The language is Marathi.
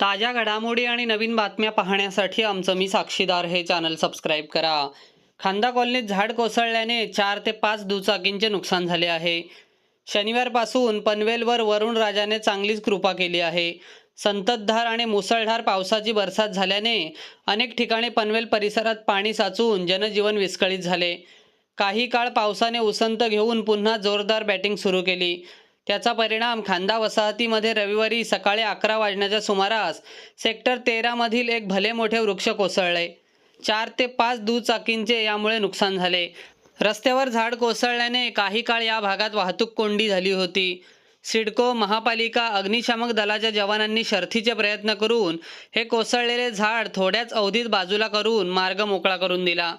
ताज्या घडामोडी आणि नवीन बातम्या पाहण्यासाठी आमचं मी साक्षीदार हे चॅनल सबस्क्राईब करा. खांदा कॉलनीत झाड कोसळल्याने चार ते पाच दुचाकींचे नुकसान झाले आहे. शनिवारपासून पनवेलवर वरुण राजाने चांगलीच कृपा केली आहे. संततधार आणि मुसळधार पावसाची बरसात झाल्याने अनेक ठिकाणी पनवेल परिसरात पाणी साचून जनजीवन विस्कळीत झाले. काही काळ पावसाने उसंत घेऊन पुन्हा जोरदार बॅटिंग सुरू केली. त्याचा परिणाम खांदा वसाहतीमध्ये रविवारी सकाळी अकरा वाजण्याच्या सुमारास सेक्टर तेरामधील एक भले मोठे वृक्ष कोसळले. चार ते पाच दुचाकींचे यामुळे नुकसान झाले. रस्त्यावर झाड कोसळल्याने काही काळ या भागात वाहतूक कोंडी झाली होती. सिडको महापालिका अग्निशामक दलाच्या जवानांनी शर्थीचे प्रयत्न करून हे कोसळलेले झाड थोड्याच अवधीत बाजूला करून मार्ग मोकळा करून दिला.